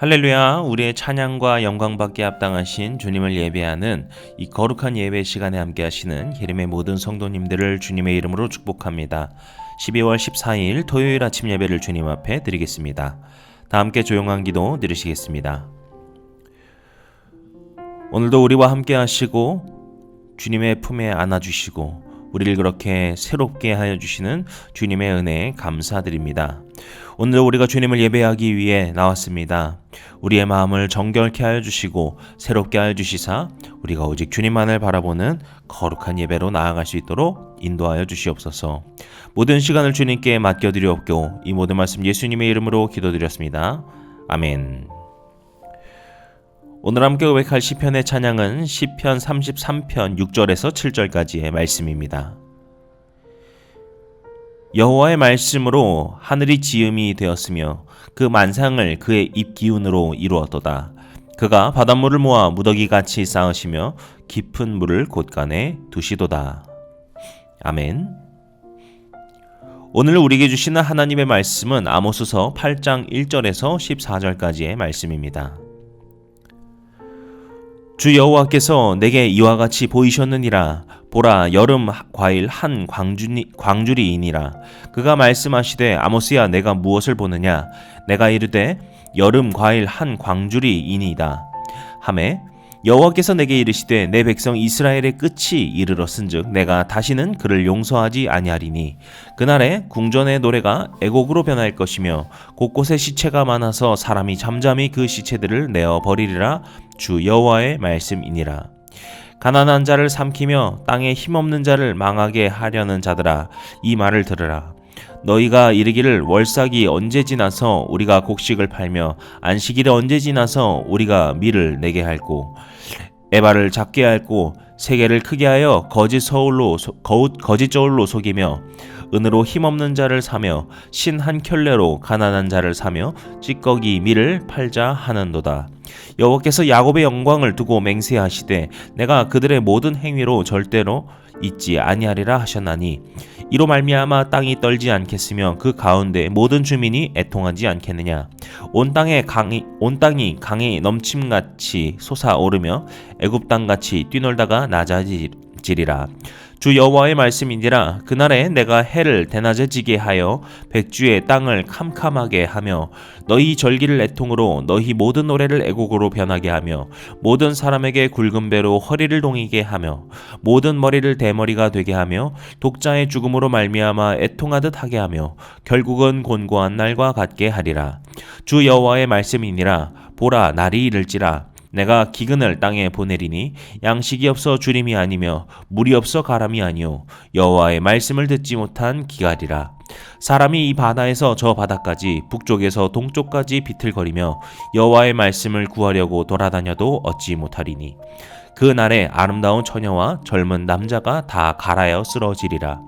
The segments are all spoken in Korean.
할렐루야, 우리의 찬양과 영광받게 합당하신 주님을 예배하는 이 거룩한 예배 시간에 함께 하시는 예림의 모든 성도님들을 주님의 이름으로 축복합니다. 12월 14일 토요일 아침 예배를 주님 앞에 드리겠습니다. 다 함께 조용한 기도 드리시겠습니다. 오늘도 우리와 함께 하시고 주님의 품에 안아주시고 우리를 그렇게 새롭게 하여 주시는 주님의 은혜에 감사드립니다. 오늘 우리가 주님을 예배하기 위해 나왔습니다. 우리의 마음을 정결케 하여 주시고 새롭게 하여 주시사 우리가 오직 주님만을 바라보는 거룩한 예배로 나아갈 수 있도록 인도하여 주시옵소서. 모든 시간을 주님께 맡겨드리옵고 이 모든 말씀 예수님의 이름으로 기도드렸습니다. 아멘. 오늘 함께 고백할 시편의 찬양은 시편 33편 6절에서 7절까지의 말씀입니다. 여호와의 말씀으로 하늘이 지음이 되었으며 그 만상을 그의 입 기운으로 이루었도다. 그가 바닷물을 모아 무더기 같이 쌓으시며 깊은 물을 곳간에 두시도다. 아멘. 오늘 우리에게 주시는 하나님의 말씀은 아모스서 8장 1절에서 14절까지의 말씀입니다. 주 여호와께서 내게 이와 같이 보이셨느니라. 보라 여름 과일 한 광주니, 광주리이니라. 그가 말씀하시되 아모스야 내가 무엇을 보느냐? 내가 이르되 여름 과일 한 광주리이니이다. 하매 여호와께서 내게 이르시되 내 백성 이스라엘의 끝이 이르렀은즉 내가 다시는 그를 용서하지 아니하리니. 그날에 궁전의 노래가 애곡으로 변할 것이며 곳곳에 시체가 많아서 사람이 잠잠히 그 시체들을 내어 버리리라. 주 여호와의 말씀이니라. 가난한 자를 삼키며 땅에 힘없는 자를 망하게 하려는 자들아 이 말을 들으라. 너희가 이르기를 월삭이 언제 지나서 우리가 곡식을 팔며 안식일이 언제 지나서 우리가 밀을 내게 할고 에바를 작게 할고 세계를 크게 하여 거짓 서울로 거짓, 저울로 속이며 은으로 힘없는 자를 사며 신 한 켤레로 가난한 자를 사며 찌꺼기 밀을 팔자 하는도다. 여호와께서 야곱의 영광을 두고 맹세하시되 내가 그들의 모든 행위로 절대로 잊지 아니하리라 하셨나니 이로 말미암아 땅이 떨지 않겠으며 그 가운데 모든 주민이 애통하지 않겠느냐? 온 땅에 강이 온 땅이 강이 넘침같이 솟아오르며 애굽 땅같이 뛰놀다가 낮아지 리라. 주 여호와의 말씀이니라 그날에 내가 해를 대낮에 지게 하여 백주의 땅을 캄캄하게 하며 너희 절기를 애통으로 너희 모든 노래를 애곡으로 변하게 하며 모든 사람에게 굵은 배로 허리를 동이게 하며 모든 머리를 대머리가 되게 하며 독자의 죽음으로 말미암아 애통하듯 하게 하며 결국은 곤고한 날과 같게 하리라. 주 여호와의 말씀이니라 보라 날이 이를지라 내가 기근을 땅에 보내리니 양식이 없어 주림이 아니며 물이 없어 가람이 아니요 여호와의 말씀을 듣지 못한 기갈이라. 사람이 이 바다에서 저 바다까지 북쪽에서 동쪽까지 비틀거리며 여호와의 말씀을 구하려고 돌아다녀도 얻지 못하리니. 그 날에 아름다운 처녀와 젊은 남자가 다 갈아여 쓰러지리라.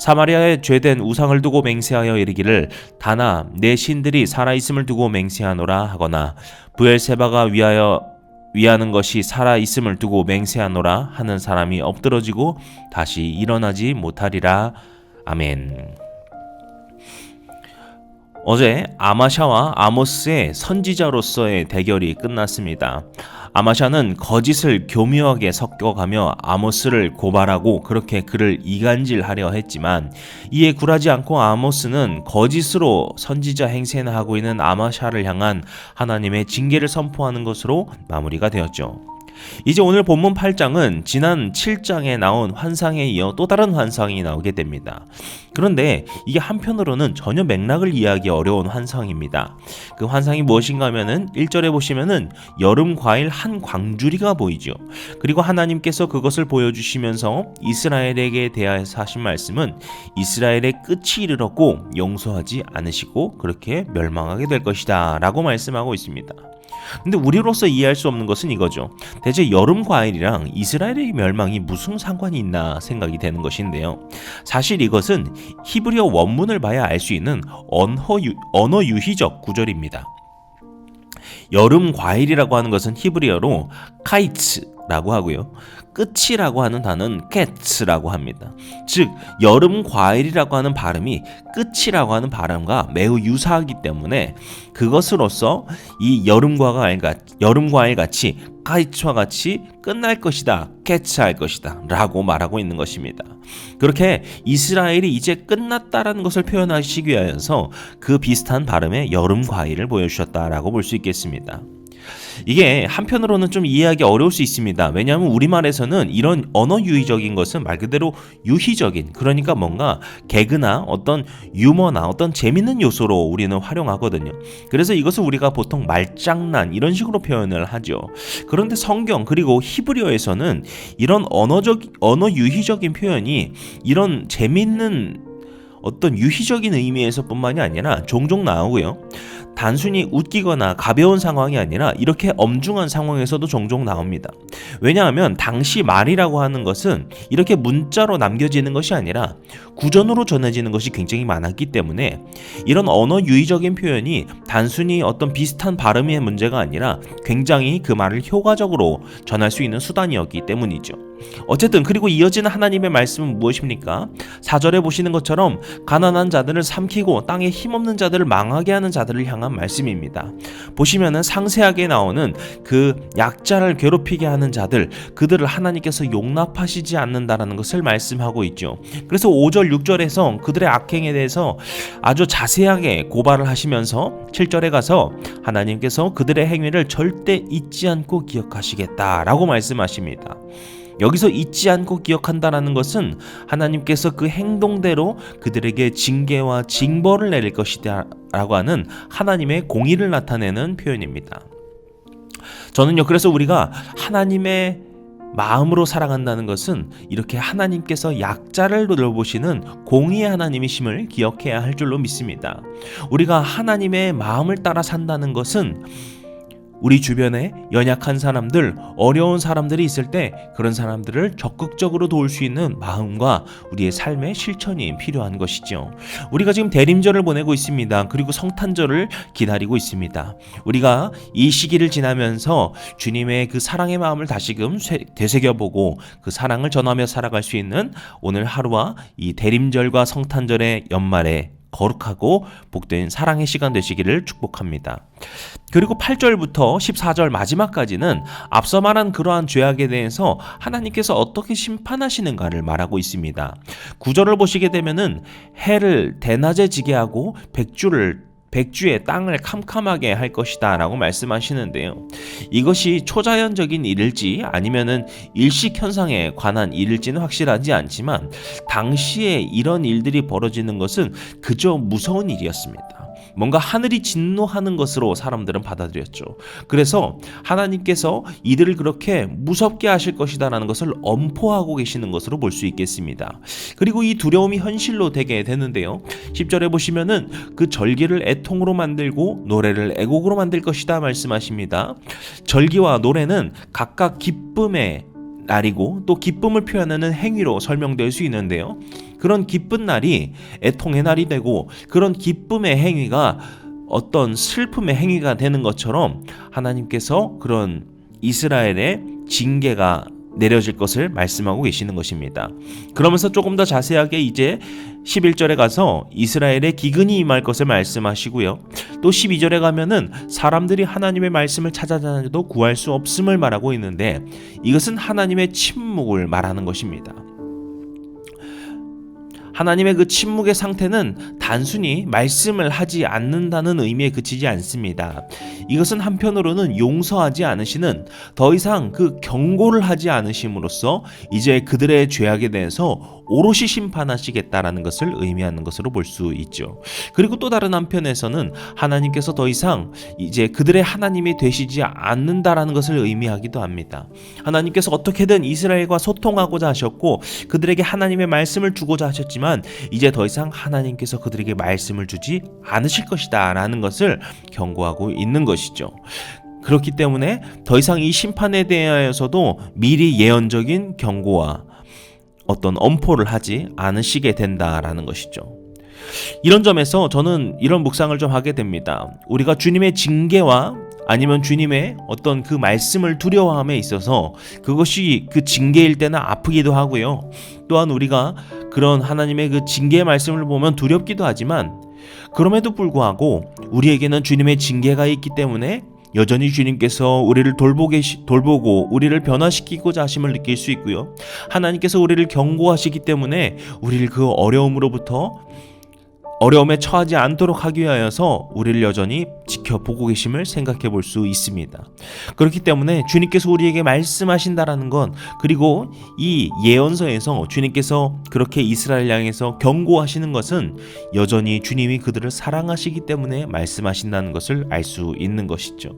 사마리아에 죄된 우상을 두고 맹세하여 이르기를 다나 내 신들이 살아 있음을 두고 맹세하노라 하거나 부엘세바가 위하여 위하는 것이 살아 있음을 두고 맹세하노라 하는 사람이 엎드러지고 다시 일어나지 못하리라. 아멘. 어제 아마샤와 아모스의 선지자로서의 대결이 끝났습니다. 아마샤는 거짓을 교묘하게 섞어가며 아모스를 고발하고 그렇게 그를 이간질하려 했지만 이에 굴하지 않고 아모스는 거짓으로 선지자 행세나 하고 있는 아마샤를 향한 하나님의 징계를 선포하는 것으로 마무리가 되었죠. 이제 오늘 본문 8장은 지난 7장에 나온 환상에 이어 또 다른 환상이 나오게 됩니다. 그런데 이게 한편으로는 전혀 맥락을 이해하기 어려운 환상입니다. 그 환상이 무엇인가 하면은 1절에 보시면은 여름 과일 한 광주리가 보이죠. 그리고 하나님께서 그것을 보여주시면서 이스라엘에게 대하여서 하신 말씀은 이스라엘의 끝이 이르렀고 용서하지 않으시고 그렇게 멸망하게 될 것이다 라고 말씀하고 있습니다. 근데 우리로서 이해할 수 없는 것은 이거죠. 대체 여름 과일이랑 이스라엘의 멸망이 무슨 상관이 있나 생각이 되는 것인데요. 사실 이것은 히브리어 원문을 봐야 알 수 있는 언어, 유, 언어 유희적 구절입니다. 여름 과일이라고 하는 것은 히브리어로 카이츠 라고 하고요. 끝이라고 하는 단어는 cat라고 합니다. 즉 여름 과일이라고 하는 발음이 끝이라고 하는 발음과 매우 유사하기 때문에 그것으로서 이 여름 과일 같 여름 과일 같이 카이츠와 같이 끝날 것이다, 캐치할 것이다 라고 말하고 있는 것입니다. 그렇게 이스라엘이 이제 끝났다라는 것을 표현하시기 위하여서 그 비슷한 발음의 여름 과일을 보여주셨다라고 볼 수 있겠습니다. 이게 한편으로는 좀 이해하기 어려울 수 있습니다. 왜냐하면 우리말에서는 이런 언어 유희적인 것은 말 그대로 유희적인 그러니까 뭔가 개그나 어떤 유머나 어떤 재밌는 요소로 우리는 활용하거든요. 그래서 이것을 우리가 보통 말장난 이런 식으로 표현을 하죠. 그런데 성경 그리고 히브리어에서는 이런 언어적 언어 유희적인 표현이 이런 재밌는 어떤 유희적인 의미에서뿐만이 아니라 종종 나오고요. 단순히 웃기거나 가벼운 상황이 아니라 이렇게 엄중한 상황에서도 종종 나옵니다. 왜냐하면 당시 말이라고 하는 것은 이렇게 문자로 남겨지는 것이 아니라 구전으로 전해지는 것이 굉장히 많았기 때문에 이런 언어 유의적인 표현이 단순히 어떤 비슷한 발음의 문제가 아니라 굉장히 그 말을 효과적으로 전할 수 있는 수단이었기 때문이죠. 어쨌든 그리고 이어지는 하나님의 말씀은 무엇입니까? 사절에 보시는 것처럼 가난한 자들을 삼키고 땅에 힘없는 자들을 망하게 하는 자들을 향한 말씀입니다. 보시면은 상세하게 나오는 그 약자를 괴롭히게 하는 자들 그들을 하나님께서 용납하시지 않는다라는 것을 말씀하고 있죠. 그래서 5절 6절에서 그들의 악행에 대해서 아주 자세하게 고발을 하시면서 7절에 가서 하나님께서 그들의 행위를 절대 잊지 않고 기억하시겠다라고 말씀하십니다. 여기서 잊지 않고 기억한다라는 것은 하나님께서 그 행동대로 그들에게 징계와 징벌을 내릴 것이다라고 하는 하나님의 공의를 나타내는 표현입니다. 저는요, 그래서 우리가 하나님의 마음으로 사랑한다는 것은 이렇게 하나님께서 약자를 돌보시는 공의의 하나님이심을 기억해야 할 줄로 믿습니다. 우리가 하나님의 마음을 따라 산다는 것은 우리 주변에 연약한 사람들, 어려운 사람들이 있을 때 그런 사람들을 적극적으로 도울 수 있는 마음과 우리의 삶의 실천이 필요한 것이죠. 우리가 지금 대림절을 보내고 있습니다. 그리고 성탄절을 기다리고 있습니다. 우리가 이 시기를 지나면서 주님의 그 사랑의 마음을 다시금 되새겨보고 그 사랑을 전하며 살아갈 수 있는 오늘 하루와 이 대림절과 성탄절의 연말에 거룩하고 복된 사랑의 시간 되시기를 축복합니다. 그리고 8절부터 14절 마지막까지는 앞서 말한 그러한 죄악에 대해서 하나님께서 어떻게 심판하시는가를 말하고 있습니다. 9절을 보시게 되면은 해를 대낮에 지게 하고 백주를 백주의 땅을 캄캄하게 할 것이다 라고 말씀하시는데요. 이것이 초자연적인 일일지 아니면은 일식 현상에 관한 일일지는 확실하지 않지만 당시에 이런 일들이 벌어지는 것은 그저 무서운 일이었습니다. 뭔가 하늘이 진노하는 것으로 사람들은 받아들였죠. 그래서 하나님께서 이들을 그렇게 무섭게 하실 것이다라는 것을 엄포하고 계시는 것으로 볼 수 있겠습니다. 그리고 이 두려움이 현실로 되게 되는데요. 10절에 보시면은 그 절기를 애통으로 만들고 노래를 애곡으로 만들 것이다 말씀하십니다. 절기와 노래는 각각 기쁨의 날이고 또 기쁨을 표현하는 행위로 설명될 수 있는데요. 그런 기쁜 날이 애통의 날이 되고 그런 기쁨의 행위가 어떤 슬픔의 행위가 되는 것처럼 하나님께서 그런 이스라엘의 징계가 내려질 것을 말씀하고 계시는 것입니다. 그러면서 조금 더 자세하게 이제 11절에 가서 이스라엘의 기근이 임할 것을 말씀하시고요. 또 12절에 가면은 사람들이 하나님의 말씀을 찾아다녀도 구할 수 없음을 말하고 있는데 이것은 하나님의 침묵을 말하는 것입니다. 하나님의 그 침묵의 상태는 단순히 말씀을 하지 않는다는 의미에 그치지 않습니다. 이것은 한편으로는 용서하지 않으시는 더 이상 그 경고를 하지 않으심으로써 이제 그들의 죄악에 대해서 오롯이 심판하시겠다라는 것을 의미하는 것으로 볼 수 있죠. 그리고 또 다른 한편에서는 하나님께서 더 이상 이제 그들의 하나님이 되시지 않는다라는 것을 의미하기도 합니다. 하나님께서 어떻게든 이스라엘과 소통하고자 하셨고 그들에게 하나님의 말씀을 주고자 하셨지만 이제 더 이상 하나님께서 그들에게 말씀을 주지 않으실 것이다라는 것을 경고하고 있는 것이죠. 그렇기 때문에 더 이상 이 심판에 대하여서도 미리 예언적인 경고와 어떤 엄포를 하지 않으시게 된다라는 것이죠. 이런 점에서 저는 이런 묵상을 좀 하게 됩니다. 우리가 주님의 징계와 아니면 주님의 어떤 그 말씀을 두려워함에 있어서 그것이 그 징계일 때는 아프기도 하고요. 또한 우리가 그런 하나님의 그 징계의 말씀을 보면 두렵기도 하지만 그럼에도 불구하고 우리에게는 주님의 징계가 있기 때문에 여전히 주님께서 우리를 돌보고 우리를 변화시키고자 하심을 느낄 수 있고요. 하나님께서 우리를 경고하시기 때문에 우리를 그 어려움으로부터 어려움에 처하지 않도록 하기 위하여서 우리를 여전히 지켜보고 계심을 생각해 볼 수 있습니다. 그렇기 때문에 주님께서 우리에게 말씀하신다라는 건 그리고 이 예언서에서 주님께서 그렇게 이스라엘 향해서 경고하시는 것은 여전히 주님이 그들을 사랑하시기 때문에 말씀하신다는 것을 알 수 있는 것이죠.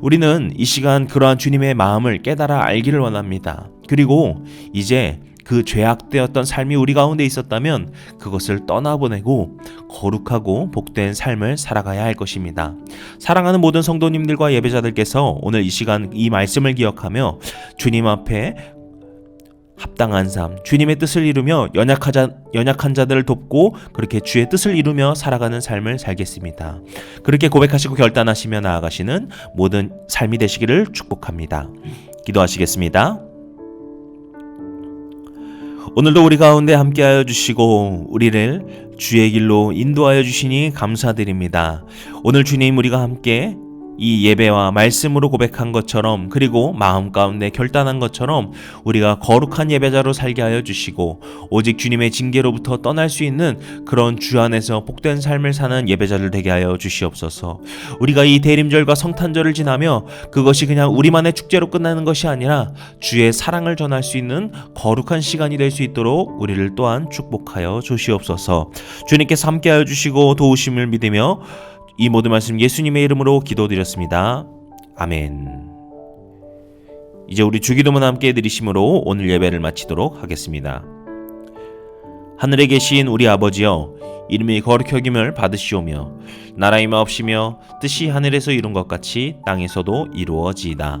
우리는 이 시간 그러한 주님의 마음을 깨달아 알기를 원합니다. 그리고 이제 그 죄악되었던 삶이 우리 가운데 있었다면 그것을 떠나보내고 거룩하고 복된 삶을 살아가야 할 것입니다. 사랑하는 모든 성도님들과 예배자들께서 오늘 이 시간 이 말씀을 기억하며 주님 앞에 합당한 삶, 주님의 뜻을 이루며 연약하자, 연약한 자들을 돕고 그렇게 주의 뜻을 이루며 살아가는 삶을 살겠습니다. 그렇게 고백하시고 결단하시며 나아가시는 모든 삶이 되시기를 축복합니다. 기도하시겠습니다. 오늘도 우리 가운데 함께하여 주시고 우리를 주의 길로 인도하여 주시니 감사드립니다. 오늘 주님 우리가 함께 이 예배와 말씀으로 고백한 것처럼 그리고 마음 가운데 결단한 것처럼 우리가 거룩한 예배자로 살게 하여 주시고 오직 주님의 징계로부터 떠날 수 있는 그런 주 안에서 복된 삶을 사는 예배자를 되게 하여 주시옵소서. 우리가 이 대림절과 성탄절을 지나며 그것이 그냥 우리만의 축제로 끝나는 것이 아니라 주의 사랑을 전할 수 있는 거룩한 시간이 될 수 있도록 우리를 또한 축복하여 주시옵소서. 주님께서 함께하여 주시고 도우심을 믿으며 이 모든 말씀 예수님의 이름으로 기도드렸습니다. 아멘. 이제 우리 주기도문 함께 드리심으로 오늘 예배를 마치도록 하겠습니다. 하늘에 계신 우리 아버지여 이름이 거룩히 여김을 받으시오며 나라의 마옵시며 뜻이 하늘에서 이룬 것 같이 땅에서도 이루어지이다.